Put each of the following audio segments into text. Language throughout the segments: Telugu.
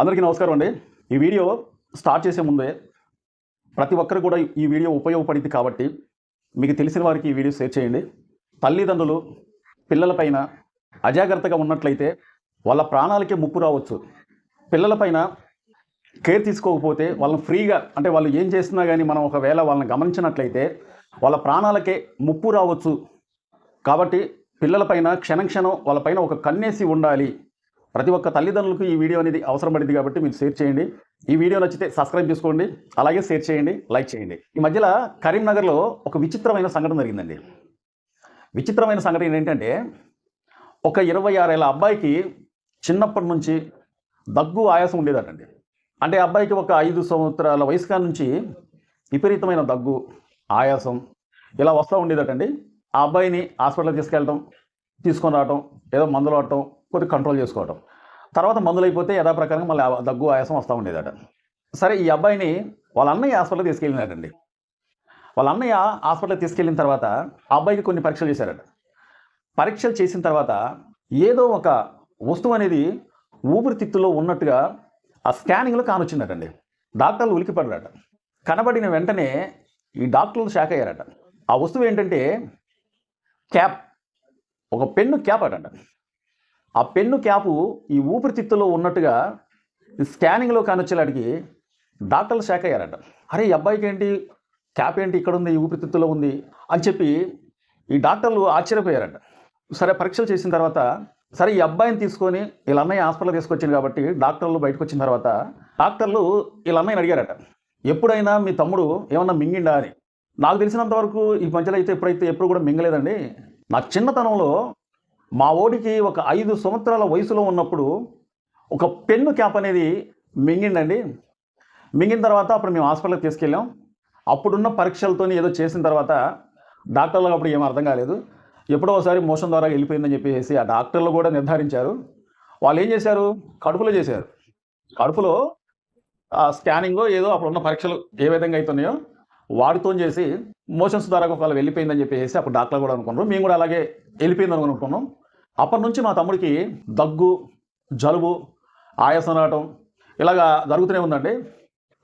అందరికీ నమస్కారం అండి. ఈ వీడియో స్టార్ట్ చేసే ముందే ప్రతి ఒక్కరు కూడా ఈ వీడియో ఉపయోగపడింది కాబట్టి మీకు తెలిసిన వారికి ఈ వీడియో షేర్ చేయండి. తల్లిదండ్రులు పిల్లలపైన అజాగ్రత్తగా ఉన్నట్లయితే వాళ్ళ ప్రాణాలకే ముప్పు రావచ్చు. పిల్లలపైన కేర్ తీసుకోకపోతే వాళ్ళని ఫ్రీగా అంటే వాళ్ళు ఏం చేస్తున్నా కానీ మనం ఒకవేళ వాళ్ళని గమనించినట్లయితే వాళ్ళ ప్రాణాలకే ముప్పు రావచ్చు. కాబట్టి పిల్లలపైన క్షణం క్షణం వాళ్ళపైన ఒక కన్నేసి ఉండాలి. ప్రతి ఒక్క తల్లిదండ్రులకు ఈ వీడియో అనేది అవసరం పడింది కాబట్టి మీరు షేర్ చేయండి. ఈ వీడియో నచ్చితే సబ్స్క్రైబ్ చేసుకోండి. అలాగే షేర్ చేయండి లైక్ చేయండి. ఈ మధ్యలో కరీంనగర్లో ఒక విచిత్రమైన సంఘటన జరిగిందండి. విచిత్రమైన సంఘటన ఏంటంటే ఒక ఇరవై ఆరేళ్ళ అబ్బాయికి చిన్నప్పటి నుంచి దగ్గు ఆయాసం ఉండేదటండి. అంటే అబ్బాయికి ఒక ఐదు సంవత్సరాల వయసు నుంచి విపరీతమైన దగ్గు ఆయాసం ఇలా వస్తూ ఉండేదటండి. ఆ అబ్బాయిని హాస్పిటల్కి తీసుకెళ్ళటం తీసుకొని రావటం ఏదో మందులు వాడటం కొద్దిగా కంట్రోల్ చేసుకోవటం. తర్వాత మందులు అయిపోతే యథాప్రకారంగా మళ్ళీ దగ్గు ఆయాసం వస్తూ ఉండేదట. సరే ఈ అబ్బాయిని వాళ్ళ అన్నయ్య హాస్పిటల్కి తీసుకెళ్ళినాడండి. వాళ్ళ అన్నయ్య హాస్పిటల్కి తీసుకెళ్ళిన తర్వాత ఆ అబ్బాయికి కొన్ని పరీక్షలు చేశారట. పరీక్షలు చేసిన తర్వాత ఏదో ఒక వస్తువు అనేది ఊపిరితిత్తులో ఉన్నట్టుగా ఆ స్కానింగ్లో కానొచ్చిందటండి. డాక్టర్లు ఉలికిపడ్డారట కనబడిన వెంటనే ఈ డాక్టర్లు షాక్ అయ్యారట. ఆ వస్తువు ఏంటంటే క్యాప్. ఒక పెన్ను క్యాప్ అటండి ఆ పెన్ను క్యాపు ఈ ఊపిరితిత్తులో ఉన్నట్టుగా ఈ స్కానింగ్లో కానొచ్చేలాడికి డాక్టర్లు షాక్ అయ్యారట. అరే ఈ అబ్బాయికి ఏంటి? క్యాప్ ఏంటి? ఇక్కడ ఉంది ఈ ఊపిరితిత్తులో ఉంది అని చెప్పి ఈ డాక్టర్లు ఆశ్చర్యపోయారట. సరే పరీక్షలు చేసిన తర్వాత సరే ఈ అబ్బాయిని తీసుకొని వీళ్ళ అన్నయ్య హాస్పిటల్ తీసుకొచ్చింది కాబట్టి డాక్టర్లు బయటకు వచ్చిన తర్వాత డాక్టర్లు వీళ్ళ అన్నయ్యని అడిగారట. ఎప్పుడైనా మీ తమ్ముడు ఏమన్నా మింగిండా అని. నాకు తెలిసినంత వరకు ఈ మధ్యలో అయితే ఎప్పుడైతే ఎప్పుడు కూడా మింగలేదండి. నా చిన్నతనంలో మా ఓడికి ఒక ఐదు సంవత్సరాల వయసులో ఉన్నప్పుడు ఒక పెన్ను క్యాప్ అనేది మింగిండండి మింగిన తర్వాత అప్పుడు మేము హాస్పిటల్కి తీసుకెళ్ళాం. అప్పుడున్న పరీక్షలతో ఏదో చేసిన తర్వాత డాక్టర్లకు అప్పుడు ఏం అర్థం కాలేదు. ఎప్పుడో ఒకసారి మోషన్ ద్వారా వెళ్ళిపోయిందని చెప్పేసి ఆ డాక్టర్లు కూడా నిర్ధారించారు. వాళ్ళు ఏం చేశారు? కడుపులో చేశారు. కడుపులో స్కానింగ్ ఏదో అప్పుడున్న పరీక్షలు ఏ విధంగా అవుతున్నాయో వాటితో చేసి మోషన్స్ ద్వారా ఒకవేళ వెళ్ళిపోయిందని చెప్పేసి అప్పుడు డాక్టర్లు కూడా అనుకున్నారు. మేము కూడా అలాగే వెళ్ళిపోయిందని అనుకున్నాం. అప్పటి నుంచి మా తమ్ముడికి దగ్గు జలుబు ఆయాసం రావటం ఇలాగా జరుగుతూనే ఉందండి.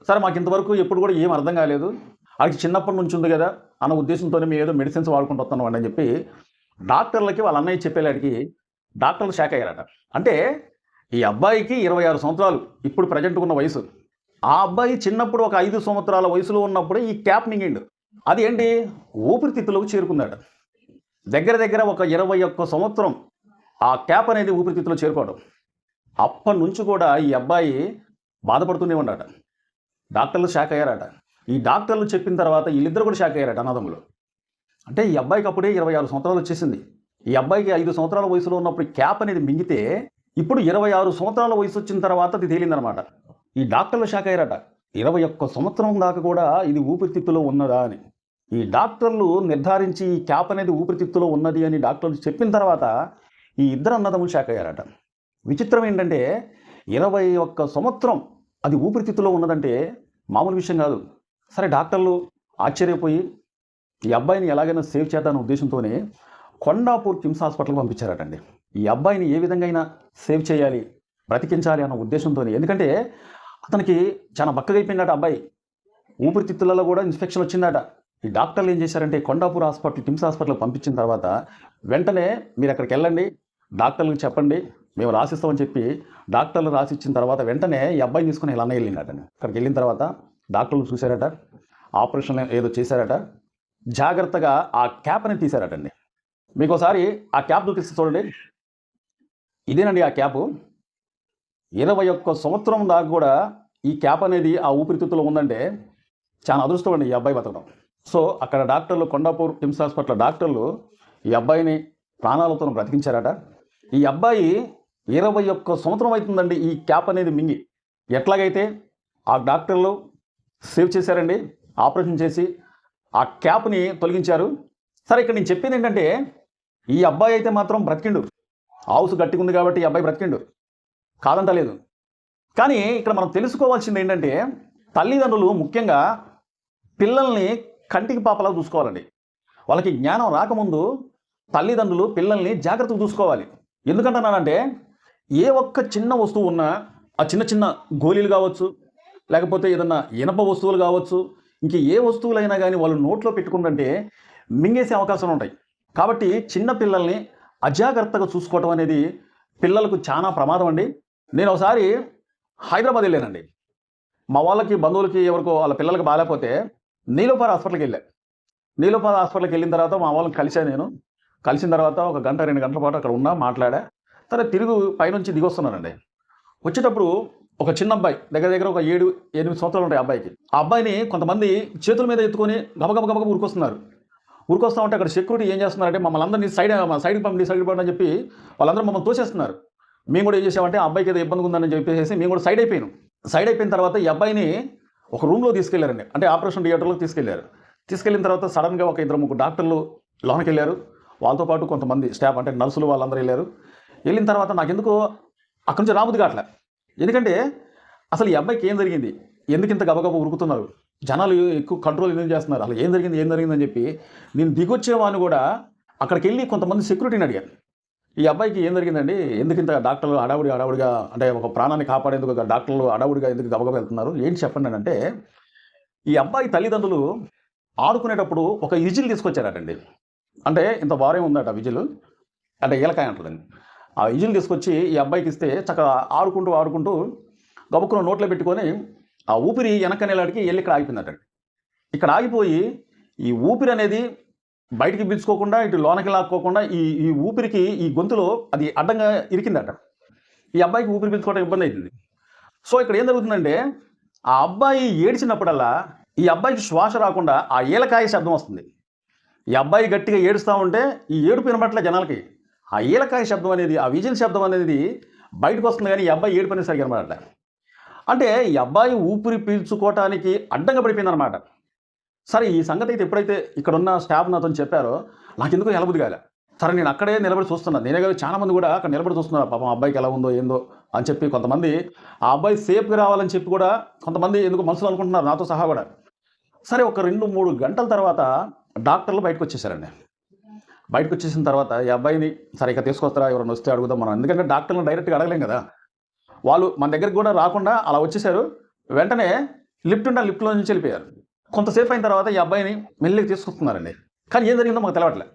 సరే మాకు ఇంతవరకు ఎప్పుడు కూడా ఏం అర్థం కాలేదు. అది చిన్నప్పటి నుంచి ఉంది కదా అన్న ఉద్దేశంతోనే మేము ఏదో మెడిసిన్స్ వాడుకుంటూ వస్తున్నాం అని చెప్పి డాక్టర్లకి వాళ్ళ అన్నయ్య చెప్పేలాడికి డాక్టర్లు షాక్ అయ్యారట. అంటే ఈ అబ్బాయికి ఇరవై ఆరు సంవత్సరాలు ఇప్పుడు ప్రజెంట్ ఉన్న వయసు. ఆ అబ్బాయి చిన్నప్పుడు ఒక ఐదు సంవత్సరాల వయసులో ఉన్నప్పుడే ఈ క్యాప్ నింగిండు అది ఏంటి ఊపిరితిత్తులోకి చేరుకుందాడు దగ్గర దగ్గర ఒక ఇరవై ఒక్క సంవత్సరం ఆ క్యాప్ అనేది ఊపిరితిత్తులో చేరుకోవడం. అప్పటి నుంచి కూడా ఈ అబ్బాయి బాధపడుతూనే ఉన్నాడు డాక్టర్లు షాక్ అయ్యారట. ఈ డాక్టర్లు చెప్పిన తర్వాత వీళ్ళిద్దరు కూడా షాక్ అయ్యారట అన్నదమ్ములు అంటే ఈ అబ్బాయికి అప్పుడే ఇరవై ఆరు సంవత్సరాలు వచ్చేసింది. ఈ అబ్బాయికి ఐదు సంవత్సరాల వయసులో ఉన్నప్పుడు క్యాప్ అనేది మింగితే ఇప్పుడు ఇరవై ఆరు సంవత్సరాల వయసు వచ్చిన తర్వాత అది తేలిందనమాట ఈ డాక్టర్లు షాక్ అయ్యారట. ఇరవై ఒక్క సంవత్సరం దాకా కూడా ఇది ఊపిరితిత్తులో ఉన్నదా అని. ఈ డాక్టర్లు నిర్ధారించి ఈ క్యాప్ అనేది ఊపిరితిత్తులో ఉన్నది అని డాక్టర్లు చెప్పిన తర్వాత ఈ ఇద్దరు అన్నదమ్ములు షాక్ అయ్యారట. విచిత్రం ఏంటంటే ఇరవై ఒక్క సంవత్సరం అది ఊపిరితిత్తులో ఉన్నదంటే మామూలు విషయం కాదు. సరే డాక్టర్లు ఆశ్చర్యపోయి ఈ అబ్బాయిని ఎలాగైనా సేవ్ చేద్దామనే ఉద్దేశంతోనే కొండాపూర్ కిమ్స్ హాస్పిటల్కి పంపించారటండి. ఈ అబ్బాయిని ఏ విధంగా అయినా సేవ్ చేయాలి బ్రతికించాలి అన్న ఉద్దేశంతో ఎందుకంటే అతనికి చాలా బక్కగైపోయిందట అబ్బాయి. ఊపిరితిత్తులలో కూడా ఇన్ఫెక్షన్ వచ్చిందట. ఈ డాక్టర్లు ఏం చేశారంటే కొండాపూర్ హాస్పిటల్ కిమ్స్ హాస్పిటల్కి పంపించిన తర్వాత వెంటనే మీరు అక్కడికి వెళ్ళండి డాక్టర్లకు చెప్పండి మేము రాసిస్తామని చెప్పి డాక్టర్లు రాసిచ్చిన తర్వాత వెంటనే ఈ అబ్బాయిని తీసుకుని ఇలా అన్న వెళ్ళిందట. అక్కడికి వెళ్ళిన తర్వాత డాక్టర్లు చూశారట ఆపరేషన్ ఏదో చేశారట. జాగ్రత్తగా ఆ క్యాప్ అని తీశారటండి. మీకు ఒకసారి ఆ క్యాప్ చూపిస్తే చూడండి. ఇదేనండి ఆ క్యాపు. ఇరవై ఒక్క సంవత్సరం దాకా కూడా ఈ క్యాప్ అనేది ఆ ఊపిరితిత్తులో ఉందంటే చాలా అదృష్టం అండి ఈ అబ్బాయి బతకడం. సో అక్కడ డాక్టర్లు కొండాపూర్ కిమ్స్ హాస్పిటల్ డాక్టర్లు ఈ అబ్బాయిని ప్రాణాలతో బ్రతికించారట. ఈ అబ్బాయి ఇరవై ఒక్క సంవత్సరం అవుతుందండి ఈ క్యాప్ అనేది మింగి. ఎట్లాగైతే ఆ డాక్టర్లు సేవ్ చేశారండి ఆపరేషన్ చేసి ఆ క్యాప్ని తొలగించారు. సరే ఇక్కడ నేను చెప్పేది ఏంటంటే ఈ అబ్బాయి అయితే మాత్రం బ్రతికిండు. హౌస్ గట్టిగా ఉంది కాబట్టి ఈ అబ్బాయి బ్రతికిండు. కాదంటలేదు కానీ ఇక్కడ మనం తెలుసుకోవాల్సింది ఏంటంటే తల్లిదండ్రులు ముఖ్యంగా పిల్లల్ని కంటికి పాపలా చూసుకోవాలండి. వాళ్ళకి జ్ఞానం రాకముందు తల్లిదండ్రులు పిల్లల్ని జాగ్రత్తగా చూసుకోవాలి. ఎందుకంటున్నానంటే ఏ ఒక్క చిన్న వస్తువు ఉన్నా ఆ చిన్న చిన్న గోళీలు కావచ్చు లేకపోతే ఏదన్నా ఇనప వస్తువులు కావచ్చు ఇంక ఏ వస్తువులైనా కానీ వాళ్ళు నోట్లో పెట్టుకుంటుంటే మింగేసే అవకాశాలు ఉంటాయి. కాబట్టి చిన్న పిల్లల్ని అజాగ్రత్తగా చూసుకోవటం అనేది పిల్లలకు చాలా ప్రమాదం అండి. నేను ఒకసారి హైదరాబాద్ వెళ్ళానండి. మా వాళ్ళకి బంధువులకి ఎవరికో వాళ్ళ పిల్లలకి బాగాలేకపోతే నీలోపార్ హాస్పిటల్కి వెళ్ళాను నీలోపార్ హాస్పిటల్కి వెళ్ళిన తర్వాత మా వాళ్ళని కలిశాను నేను. కలిసిన తర్వాత ఒక గంట రెండు గంటల పాటు అక్కడ ఉన్నా మాట్లాడా. తర్వాత తిరుగు పైనుంచి దిగొస్తున్నానండి. వచ్చేటప్పుడు ఒక చిన్న అబ్బాయి దగ్గర దగ్గర ఒక ఏడు ఎనిమిది సంవత్సరాలు ఉంటాయి అబ్బాయికి. ఆ అబ్బాయిని కొంతమంది చేతుల మీద ఎత్తుకొని గబగబ గబగబ ఊరుకొస్తున్నారు ఊరుకొస్తా ఉంటే అక్కడ సెక్యూరిటీ ఏం చేస్తున్నారంటే మమ్మల్ని అందరినీ సైడ్ సైడ్ పంపండి సైడ్ పంపండి అని చెప్పి వాళ్ళందరూ మమ్మల్ని తోసేస్తున్నారు. మేము కూడా ఏం చేసామంటే ఆ అబ్బాయికి ఏదో ఇబ్బంది ఉందని చెప్పేసి మేము కూడా సైడ్ అయిపోయాను. సైడ్ అయిపోయిన తర్వాత ఈ అబ్బాయిని ఒక రూమ్లో తీసుకెళ్ళారండి. అంటే ఆపరేషన్ థియేటర్లో తీసుకెళ్ళారు. తీసుకెళ్ళిన తర్వాత సడన్గా ఒక ఇద్దరు ముగ్గురు డాక్టర్లు లోనకెళ్ళారు. వాళ్ళతో పాటు కొంతమంది స్టాఫ్ అంటే నర్సులు వాళ్ళందరూ వెళ్ళారు. వెళ్ళిన తర్వాత నాకు ఎందుకో అక్కడి నుంచి రాబుద్ది కావట్లే. ఎందుకంటే అసలు ఈ అబ్బాయికి ఏం జరిగింది? ఎందుకు ఇంత గబగబ ఉరుకుతున్నారు? జనాలు ఎక్కువ కంట్రోల్ ఎందుకు చేస్తున్నారు? అసలు ఏం జరిగింది? ఏం జరిగిందని చెప్పి నేను దిగొచ్చేవాడిని కూడా అక్కడికి వెళ్ళి కొంతమంది సెక్యూరిటీని అడిగాను. ఈ అబ్బాయికి ఏం జరిగిందండి? ఎందుకు ఇంత డాక్టర్లు అడావుడి అడావుడిగా అంటే ఒక ప్రాణాన్ని కాపాడేందుకు డాక్టర్లు అడావుడిగా ఎందుకు గబగబ వెళ్తున్నారు? ఏంటి చెప్పండి అంటే ఈ అబ్బాయి తల్లిదండ్రులు ఆడుకునేటప్పుడు ఒక ఇజిల్ తీసుకొచ్చారటండి. అంటే ఇంత భారం ఉందట విజిల్. అంటే ఈలకాయ అంటుందండి. ఆ విజిల్ తీసుకొచ్చి ఈ అబ్బాయికి ఇస్తే చక్కగా ఆడుకుంటూ ఆడుకుంటూ గబుక్కున నోట్లో పెట్టుకొని ఆ ఊపిరి వెనకనేలాడికి వెళ్ళి ఇక్కడ ఆగిపోయిందట ఇక్కడ ఆగిపోయి ఈ ఊపిరి అనేది బయటికి పీల్చుకోకుండా ఇటు లోనకి లాక్కోకుండా ఈ ఈ ఊపిరికి ఈ గొంతులో అది అడ్డంగా ఇరికిందట. ఈ అబ్బాయికి ఊపిరి పీల్చుకోవడం ఇబ్బంది అవుతుంది సో ఇక్కడ ఏం జరుగుతుందంటే ఆ అబ్బాయి ఏడ్చినప్పుడల్లా ఈ అబ్బాయికి శ్వాస రాకుండా ఆ ఈలకాయ శబ్దం వస్తుంది. ఈ అబ్బాయి గట్టిగా ఏడుస్తూ ఉంటే ఈ ఏడుపు వినబట్ల జనాలకి. ఆ ఈలకాయ శబ్దం అనేది ఆ విజిల్ శబ్దం అనేది బయటకు వస్తుంది కానీ ఈ అబ్బాయి ఏడుపు అనేది సరిగ్గా అనమాట అంటే ఈ అబ్బాయి ఊపిరి పీల్చుకోవటానికి అడ్డంగా పడిపోయింది అనమాట సరే ఈ సంగతి అయితే ఎప్పుడైతే ఇక్కడ ఉన్న స్టాఫ్ నాతో చెప్పారో నాకు ఎందుకో ఎలబుద్ది కాలే సరే నేను అక్కడే నిలబడి చూస్తున్నాను నేనే కాదు చాలామంది కూడా అక్కడ నిలబడి చూస్తున్నారు. పాపం అబ్బాయికి ఎలా ఉందో ఏందో అని చెప్పి కొంతమంది ఆ అబ్బాయి సేఫ్గా రావాలని చెప్పి కూడా కొంతమంది ఎందుకు మనసులో అనుకుంటున్నారు నాతో సహా కూడా. సరే ఒక రెండు మూడు గంటల తర్వాత డాక్టర్లు బయటకు వచ్చేసారండి బయటకు వచ్చేసిన తర్వాత ఈ అబ్బాయిని సరే ఇక తీసుకొస్తారా? ఎవరైనా వస్తే అడుగుదాం మనం. ఎందుకంటే డాక్టర్లను డైరెక్ట్గా అడగలేం కదా. వాళ్ళు మన దగ్గరికి కూడా రాకుండా అలా వచ్చేసారు. వెంటనే లిఫ్ట్ ఉంటే లిఫ్ట్లో నుంచి వెళ్ళిపోయారు. కొంతసేపు అయిన తర్వాత ఈ అబ్బాయిని మెల్లికి తీసుకొస్తున్నారండి. కానీ ఏం జరిగిందో మాకు తెలవట్లే.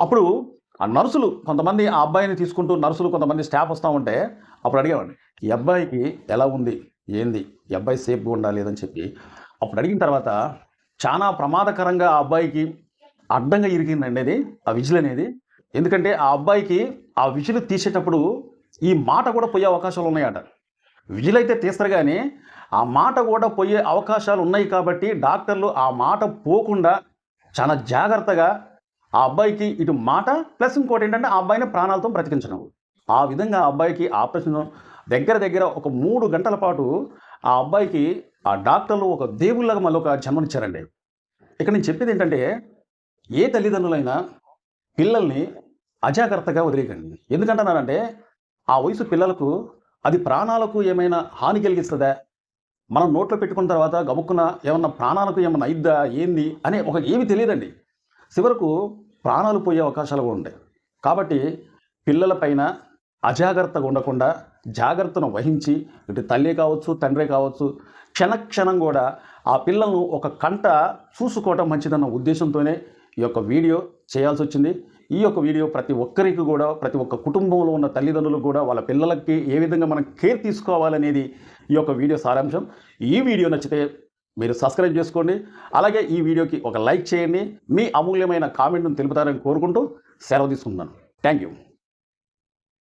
అప్పుడు ఆ నర్సులు కొంతమంది ఆ అబ్బాయిని తీసుకుంటూ నర్సులు కొంతమంది స్టాఫ్ వస్తూ ఉంటే అప్పుడు అడిగేవాడిని ఈ అబ్బాయికి ఎలా ఉంది? ఏంది? ఈ అబ్బాయి సేఫ్గా ఉండాలి లేదని చెప్పి. అప్పుడు అడిగిన తర్వాత చాలా ప్రమాదకరంగా ఆ అబ్బాయికి అడ్డంగా ఇరిగిందండి అది ఆ విజిల్ అనేది. ఎందుకంటే ఆ అబ్బాయికి ఆ విజిల్ తీసేటప్పుడు ఈ మాట కూడా పోయే అవకాశాలు ఉన్నాయట. విజిల్ అయితే తీస్తారు కానీ ఆ మాట కూడా పోయే అవకాశాలు ఉన్నాయి కాబట్టి డాక్టర్లు ఆ మాట పోకుండా చాలా జాగ్రత్తగా ఆ అబ్బాయికి ఇటు మాట ప్లస్ ఇంకోటి ఏంటంటే ఆ అబ్బాయిని ప్రాణాలతో బ్రతికించడం. ఆ విధంగా ఆ అబ్బాయికి ఆపరేషన్ దగ్గర దగ్గర ఒక మూడు గంటల పాటు ఆ అబ్బాయికి ఆ డాక్టర్లు ఒక దేవుళ్ళగా మళ్ళీ ఒక జన్మనిచ్చారండి ఇక్కడ నేను చెప్పేది ఏంటంటే ఏ తల్లిదండ్రులైనా పిల్లల్ని అజాగ్రత్తగా వదిలేయకండి. ఎందుకంటున్నానంటే ఆ వయసు పిల్లలకు అది ప్రాణాలకు ఏమైనా హాని కలిగిస్తుందా? మనం నోట్లో పెట్టుకున్న తర్వాత గబుక్కున ఏమన్నా ప్రాణాలకు ఏమన్నా అయిద్దా? ఏంది? అనే ఒక ఏమి తెలియదండి. చివరకు ప్రాణాలు పోయే అవకాశాలు కూడా ఉంటాయి. కాబట్టి పిల్లలపైన అజాగ్రత్తగా ఉండకుండా జాగ్రత్తను వహించి ఇటు తల్లి కావచ్చు తండ్రి కావచ్చు క్షణక్షణం కూడా ఆ పిల్లలను ఒక కంట చూసుకోవటం మంచిదన్న ఉద్దేశంతోనే ఈ యొక్క వీడియో చేయాల్సి వచ్చింది. ఈ యొక్క వీడియో ప్రతి ఒక్కరికి కూడా ప్రతి ఒక్క కుటుంబంలో ఉన్న తల్లిదండ్రులకు కూడా వాళ్ళ పిల్లలకి ఏ విధంగా మనం కేర్ తీసుకోవాలనేది ఈ యొక్క వీడియో సారాంశం. ఈ వీడియో నచ్చితే మీరు సబ్స్క్రైబ్ చేసుకోండి. అలాగే ఈ వీడియోకి ఒక లైక్ చేయండి. మీ అమూల్యమైన కామెంట్ను తెలుపుతారని కోరుకుంటూ సెలవు తీసుకుంటున్నాను. Thank you.